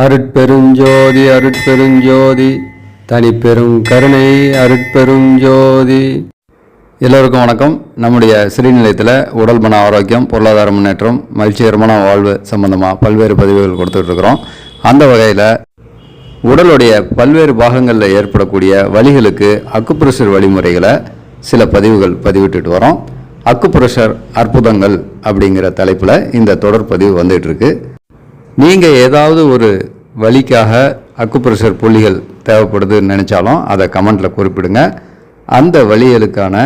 அருட்பெருஞ்சோதி அருட்பெருஞ்சோதி. தனிப்பெரும் கருணை அருட்பெருஞ்சோதி. எல்லோருக்கும் வணக்கம். நம்முடைய சிறுநிலையத்தில் உடல் மன ஆரோக்கியம் பொருளாதார முன்னேற்றம் மகிழ்ச்சிகரமான வாழ்வு சம்பந்தமாக பல்வேறு பதிவுகள் கொடுத்துட்ருக்குறோம். அந்த வகையில் உடலுடைய பல்வேறு பாகங்களில் ஏற்படக்கூடிய வழிகளுக்கு அக்குப்ரெஷர் வழிமுறைகளை சில பதிவுகள் பதிவிட்டுட்டு வரோம். அக்குப்ரெஷர் அற்புதங்கள் அப்படிங்கிற தலைப்பில் இந்த தொடர் பதிவு வந்துகிட்ருக்கு இருக்கு நீங்கள் ஏதாவது ஒரு வலிக்காக அக்குப்ரெஷர் புள்ளிகள் தேவைப்படுதுன்னு நினச்சாலும் அதை கமெண்ட்டில் குறிப்பிடுங்க. அந்த வழிகளுக்கான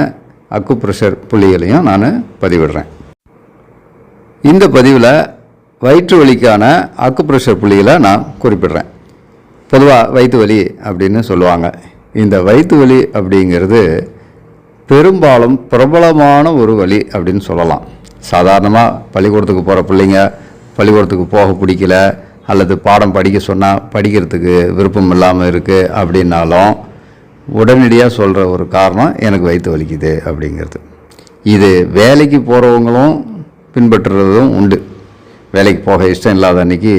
அக்குப்ரெஷர் புள்ளிகளையும் நான் பதிவிடுறேன். இந்த பதிவில் வயிற்று வலிக்கான அக்குப்ரெஷர் புள்ளிகளை நான் குறிப்பிடுறேன். பொதுவாக வயிற்று வலி அப்படின்னு சொல்லுவாங்க. இந்த வயிற்று வலி அப்படிங்கிறது பெரும்பாலும் பிரபலமான ஒரு வலி அப்படின்னு சொல்லலாம். சாதாரணமாக பள்ளிக்கூடத்துக்கு போகிற பிள்ளைங்க பள்ளிக்கூடத்துக்கு போக பிடிக்கல அல்லது பாடம் படிக்க சொன்னால் படிக்கிறதுக்கு விருப்பம் இல்லாமல் இருக்குது அப்படின்னாலும் உடனடியாக சொல்கிற ஒரு காரணம் எனக்கு வயிற்று வலிக்குது அப்படிங்கிறது. இது வேலைக்கு போகிறவங்களும் பின்பற்றுறதும் உண்டு. வேலைக்கு போக இஷ்டம் இல்லாத அன்றைக்கி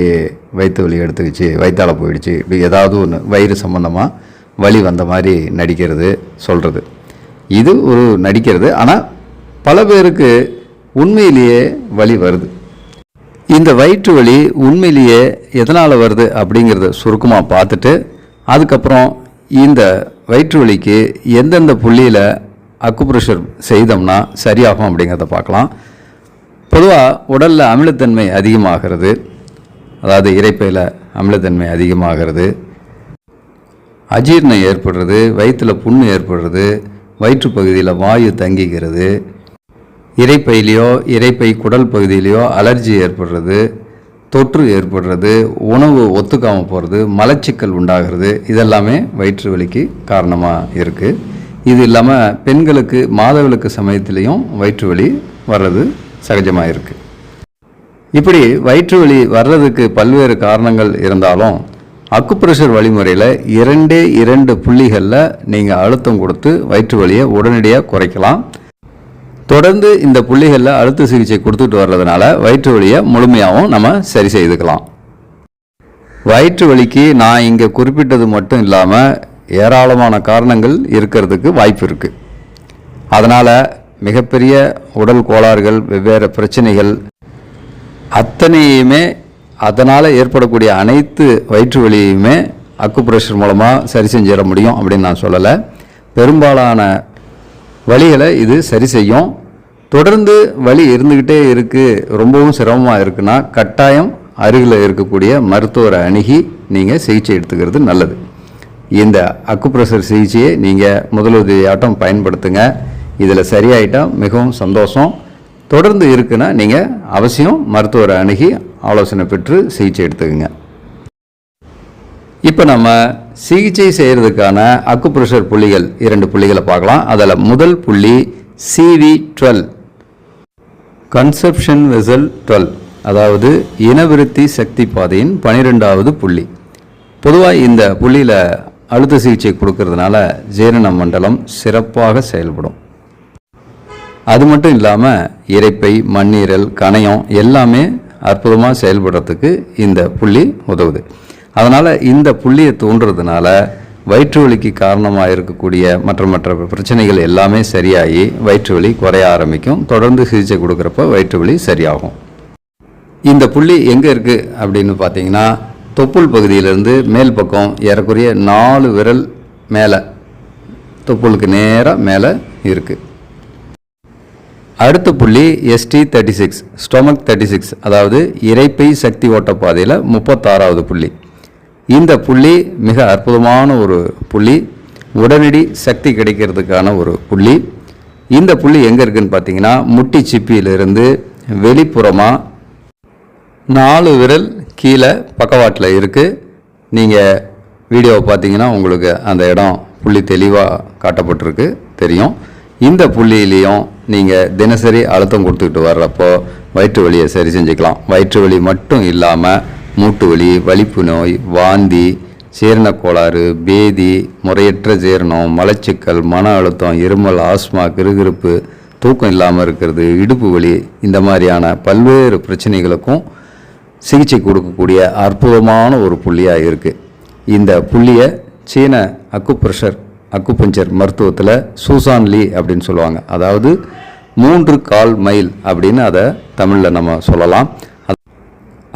வயிற்று வலி எடுத்துக்கிச்சு வயிற்றால் போயிடுச்சு இப்படி ஏதாவது ஒன்று வயிறு சம்மந்தமாக வலி வந்த மாதிரி நடிக்கிறது சொல்கிறது இது ஒரு நடிக்கிறது. ஆனால் பல பேருக்கு உண்மையிலேயே வலி வருது. இந்த வயிற்று வலி உண்மையிலேயே எதனால் வருது அப்படிங்கிறத சுருக்கமாக பார்த்துட்டு அதுக்கப்புறம் இந்த வயிற்று வலிக்கு எந்தெந்த புள்ளியில் அக்குப்ரெஷர் செய்தோம்னா சரியாகும் அப்படிங்கிறத பார்க்கலாம். பொதுவாக உடலில் அமிலத்தன்மை அதிகமாகிறது. அதாவது இறைப்பையில் அமிலத்தன்மை அதிகமாகிறது. அஜீரணம் ஏற்படுறது வயிற்றில் புண்ணு ஏற்படுறது வயிற்று பகுதியில் வாயு தங்கிக்கிறது இறைப்பையிலையோ இறைப்பை குடல் பகுதியிலையோ அலர்ஜி ஏற்படுறது தொற்று ஏற்படுறது உணவு ஒத்துக்காமல் போகிறது மலச்சிக்கல் உண்டாகிறது இதெல்லாமே வயிற்று வலிக்கு காரணமாக இருக்குது இது இல்லாமல் பெண்களுக்கு மாதவிலக்கு சமயத்திலையும் வயிற்று வலி வர்றது சகஜமாக இருக்குது இப்படி வயிற்று வலி வர்றதுக்கு பல்வேறு காரணங்கள் இருந்தாலும் அக்குப்ரெஷர் வழிமுறையில் இரண்டே இரண்டு புள்ளிகளில் நீங்கள் அழுத்தம் கொடுத்து வயிற்று வலியை உடனடியாக குறைக்கலாம். தொடர்ந்து இந்த புள்ளிகளில் அழுத்த சிகிச்சை கொடுத்துட்டு வர்றதுனால வயிற்று வலியை முழுமையாகவும் நம்ம சரி செய்துக்கலாம். வயிற்று வலிக்கு நான் இங்கே குறிப்பிட்டது மட்டும் இல்லாமல் ஏராளமான காரணங்கள் இருக்கிறதுக்கு வாய்ப்பு இருக்குது அதனால் மிகப்பெரிய உடல் கோளாறுகள் வெவ்வேறு பிரச்சனைகள் அத்தனையுமே அதனால் ஏற்படக்கூடிய அனைத்து வயிற்று வலியுமே அக்குப்ரெஷர் மூலமாக சரி செஞ்சிட முடியும் அப்படின்னு நான் சொல்லலை. பெரும்பாலான வழிகளை இது சரி செய்யும். தொடர்ந்து வலி இருந்துக்கிட்டே இருக்குது ரொம்பவும் சிரமமாக இருக்குன்னா கட்டாயம் அருகில் இருக்கக்கூடிய மருத்துவரை அணுகி நீங்கள் சிகிச்சை எடுத்துக்கிறது நல்லது. இந்த அக்குப்ரெஷர் சிகிச்சையை நீங்கள் முதலுதவியாட்டம் பயன்படுத்துங்க. இதில் சரியாயிட்டால் மிகவும் சந்தோஷம். தொடர்ந்து இருக்குன்னா நீங்கள் அவசியம் மருத்துவரை அணுகி ஆலோசனை பெற்று சிகிச்சை எடுத்துக்கங்க. இப்போ நம்ம சிகிச்சை செய்கிறதுக்கான அக்குப்ரெஷர் புள்ளிகள் இரண்டு புள்ளிகளை பார்க்கலாம். அதில் முதல் புள்ளி CV twelve conception vessel twelve அதாவது இனவிருத்தி சக்தி பாதையின் பனிரெண்டாவது புள்ளி. பொதுவாக இந்த புள்ளியில் அழுத்த சிகிச்சை கொடுக்கறதுனால ஜீரண மண்டலம் சிறப்பாக செயல்படும். அது மட்டும் இல்லாமல் இரைப்பை மண்ணீரல் கணையம் எல்லாமே அற்புதமாக செயல்படுறதுக்கு இந்த புள்ளி உதவுது. அதனால் இந்த புள்ளியை தூண்டுறதுனால வயிற்று வலிக்கு காரணமாக இருக்கக்கூடிய மற்ற மற்ற பிரச்சனைகள் எல்லாமே சரியாகி வயிற்று வலி குறைய ஆரம்பிக்கும். தொடர்ந்து சிகிச்சை கொடுக்குறப்ப வயிற்று வலி சரியாகும். இந்த புள்ளி எங்கே இருக்குது அப்படின்னு பார்த்தீங்கன்னா தொப்புள் பகுதியிலேருந்து மேல் பக்கம் ஏறக்குறைய நாலு விரல் மேலே தொப்புளுக்கு நேராக மேலே இருக்குது அடுத்த புள்ளி ST thirty six stomach thirty six அதாவது இறைப்பை சக்தி ஓட்ட பாதையில் முப்பத்தாறாவது புள்ளி. இந்த புள்ளி மிக அற்புதமான ஒரு புள்ளி. உடனடி சக்தி கிடைக்கிறதுக்கான ஒரு புள்ளி. இந்த புள்ளி எங்கே இருக்குன்னு பார்த்தீங்கன்னா முட்டி சிப்பியிலிருந்து வெளிப்புறமாக நாலு விரல் கீழே பக்கவாட்டில் இருக்குது நீங்கள் வீடியோவை பார்த்தீங்கன்னா உங்களுக்கு அந்த இடம் புள்ளி தெளிவாக காட்டப்பட்டிருக்கு தெரியும். இந்த புள்ளியிலையும் நீங்கள் தினசரி அழுத்தம் கொடுத்துக்கிட்டு வர்றப்போ வயிற்று வலியை சரி செஞ்சுக்கலாம். வயிற்று வலி மட்டும் இல்லாமல் மூட்டு வலி வலிப்பு நோய் வாந்தி சீரண கோளாறு பேதி முறையற்ற ஜீரணம் மலச்சிக்கல் மன அழுத்தம் இருமல் ஆஸ்மா கிருகிருப்பு தூக்கம் இல்லாமல் இருக்கிறது இடுப்பு வலி இந்த மாதிரியான பல்வேறு பிரச்சனைகளுக்கும் சிகிச்சை கொடுக்கக்கூடிய அற்புதமான ஒரு புள்ளியாக இருக்குது இந்த புள்ளியை சீன அக்குப்ரெஷர் அக்குபஞ்சர் மருத்துவத்தில் சூசான் லீ அப்படின்னு சொல்லுவாங்க. அதாவது மூன்று கால் மைல் அப்படின்னு அதை தமிழில் நம்ம சொல்லலாம்.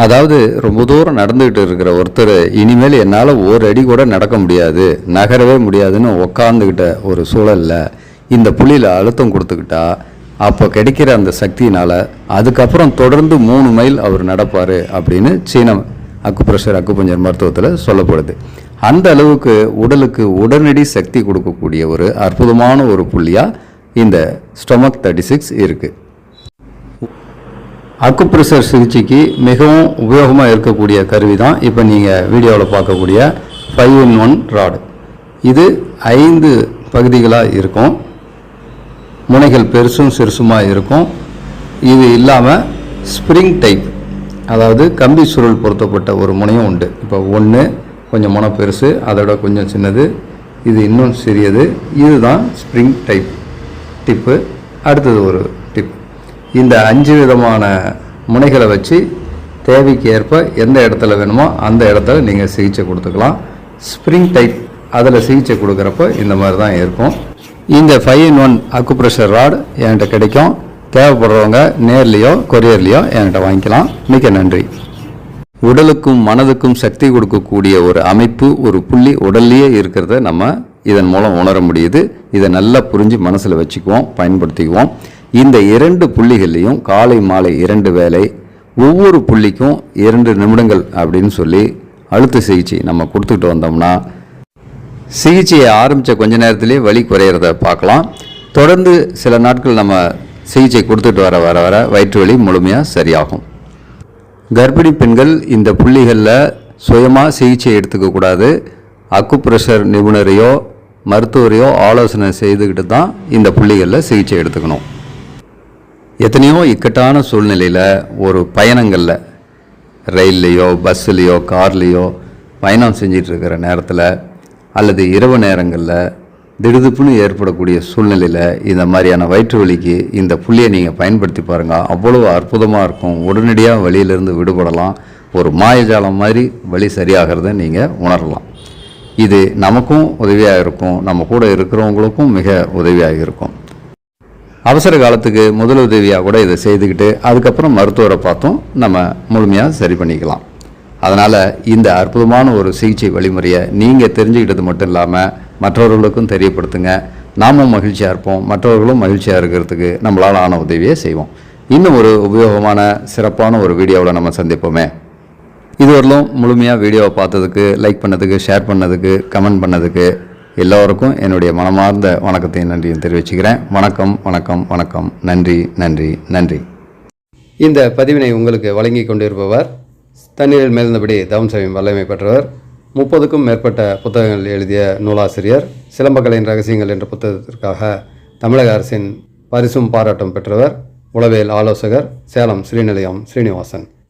அதாவது ரொம்ப தூரம் நடந்துகிட்டு இருக்கிற ஒருத்தர் இனிமேல் என்னால் ஒரு அடி கூட நடக்க முடியாது நகரவே முடியாதுன்னு உக்காந்துக்கிட்ட ஒரு சூழலில் இந்த புள்ளியில் அழுத்தம் கொடுத்துக்கிட்டா அப்போ கிடைக்கிற அந்த சக்தியினால் அதுக்கப்புறம் தொடர்ந்து மூணு மைல் அவர் நடப்பார் அப்படின்னு சீன அக்குப்ரெஷர் அக்குப்பஞ்சர் மருத்துவத்தில் சொல்லப்படுது. அந்த அளவுக்கு உடலுக்கு உடனடி சக்தி கொடுக்கக்கூடிய ஒரு அற்புதமான ஒரு புள்ளியாக இந்த ஸ்டொமக் தேர்ட்டி சிக்ஸ் இருக்குது அக்குப்ரெஷர் சிகிச்சைக்கு மிகவும் உபயோகமாக இருக்கக்கூடிய கருவி தான் இப்போ நீங்கள் வீடியோவில் பார்க்கக்கூடிய ஃபைவ் இன் ஒன் ராடு இது ஐந்து பகுதிகளாக இருக்கும். முனைகள் பெருசும் சிறுசுமாக இருக்கும். இது இல்லாமல் ஸ்ப்ரிங் டைப் அதாவது கம்பி சுருள் பொருத்தப்பட்ட ஒரு முனையும் உண்டு. இப்போ ஒன்று கொஞ்சம் முனை பெருசு அதோட கொஞ்சம் சின்னது. இது இன்னும் சிறியது. இதுதான் ஸ்ப்ரிங் டைப் டிப்பு. அடுத்தது ஒரு இந்த அஞ்சு விதமான முனைகளை வச்சு தேவைக்கு ஏற்ப எந்த இடத்துல வேணுமோ அந்த இடத்துல நீங்கள் சிகிச்சை கொடுத்துக்கலாம். ஸ்ப்ரிங் டைப் அதில் சிகிச்சை கொடுக்குறப்ப இந்த மாதிரி தான் இருக்கும். இந்த five in one acupressure rod என்கிட்ட கிடைக்கும். தேவைப்படுறவங்க நேர்லேயோ கொரியர்லேயோ என்கிட்ட வாங்கிக்கலாம். மிக்க நன்றி. உடலுக்கும் மனதுக்கும் சக்தி கொடுக்கக்கூடிய ஒரு அமைப்பு ஒரு புள்ளி உடல்லையே இருக்கிறத நம்ம இதன் மூலம் உணர முடியுது. இதை நல்லா புரிஞ்சு மனசில் வச்சுக்குவோம் பயன்படுத்திக்குவோம். இந்த இரண்டு புள்ளிகள்லையும் காலை மாலை இரண்டு வேளை ஒவ்வொரு புள்ளிக்கும் இரண்டு நிமிடங்கள் அப்படின்னு சொல்லி அழுத்த சிகிச்சை நம்ம கொடுத்துக்கிட்டு வந்தோம்னா சிகிச்சையை ஆரம்பித்த கொஞ்ச நேரத்திலே வலி குறையிறத பார்க்கலாம். தொடர்ந்து சில நாட்கள் நம்ம சிகிச்சை கொடுத்துட்டு வர வர வர வயிற்று வலி முழுமையாக சரியாகும். கர்ப்பிணி பெண்கள் இந்த புள்ளிகளில் சுயமாக சிகிச்சை எடுத்துக்கக்கூடாது அக்குப்ரெஷர் நிபுணரையோ மருத்துவரையோ ஆலோசனை செய்துக்கிட்டு தான் இந்த புள்ளிகளில் சிகிச்சை எடுத்துக்கணும். எத்தனையோ இக்கட்டான சூழ்நிலையில் ஒரு பயணங்களில் ரயில்லையோ பஸ்ஸுலேயோ கார்லேயோ பயணம் செஞ்சிட்ருக்கிற நேரத்தில் அல்லது இரவு நேரங்களில் திடுதுப்புன்னு ஏற்படக்கூடிய சூழ்நிலையில் இந்த மாதிரியான வயிற்று வலிக்கு இந்த புள்ளியை நீங்கள் பயன்படுத்தி பாருங்கள் அவ்வளோ அற்புதமாக இருக்கும். உடனடியாக வழியிலிருந்து விடுபடலாம். ஒரு மாயஜாலம் மாதிரி வலி சரியாகிறத நீங்கள் உணரலாம். இது நமக்கும் உதவியாக இருக்கும் நம்ம கூட இருக்கிறவங்களுக்கும் மிக உதவியாக இருக்கும் அவசர காலத்துக்கு முதலுதவியாக கூட இதை செய்துக்கிட்டு அதுக்கப்புறம் மருத்துவரை பார்த்தும் நம்ம முழுமையாக சரி பண்ணிக்கலாம். அதனால் இந்த அற்புதமான ஒரு சிகிச்சை வழிமுறையை நீங்கள் தெரிஞ்சுக்கிட்டது மட்டும் இல்லாமல் மற்றவர்களுக்கும் தெரியப்படுத்துங்க. நாமும் மகிழ்ச்சியாக இருப்போம். மற்றவர்களும் மகிழ்ச்சியாக இருக்கிறதுக்கு நம்மளால் ஆன உதவியை செய்வோம். இன்னும் ஒரு உபயோகமான சிறப்பான ஒரு வீடியோவில் நம்ம சந்திப்போமே. இதுவரையிலும் முழுமையாக வீடியோவை பார்த்ததுக்கு லைக் பண்ணதுக்கு ஷேர் பண்ணதுக்கு கமெண்ட் பண்ணதுக்கு எல்லோருக்கும் என்னுடைய மனமார்ந்த வணக்கத்தையும் நன்றியும் தெரிவிச்சுக்கிறேன். வணக்கம் வணக்கம் வணக்கம். நன்றி நன்றி நன்றி. இந்த பதிவினை உங்களுக்கு வழங்கி கொண்டிருப்பவர் தண்ணீரில் மேல்ந்தபடி தவம் வல்லமை பெற்றவர் முப்பதுக்கும் மேற்பட்ட புத்தகங்கள் எழுதிய நூலாசிரியர் சிலம்பக்கலையின் ரகசியங்கள் என்ற புத்தகத்திற்காக தமிழக அரசின் பரிசும் பாராட்டும் பெற்றவர் உளவியல் ஆலோசகர் சேலம் ஸ்ரீநிலையம் ஸ்ரீனிவாசன்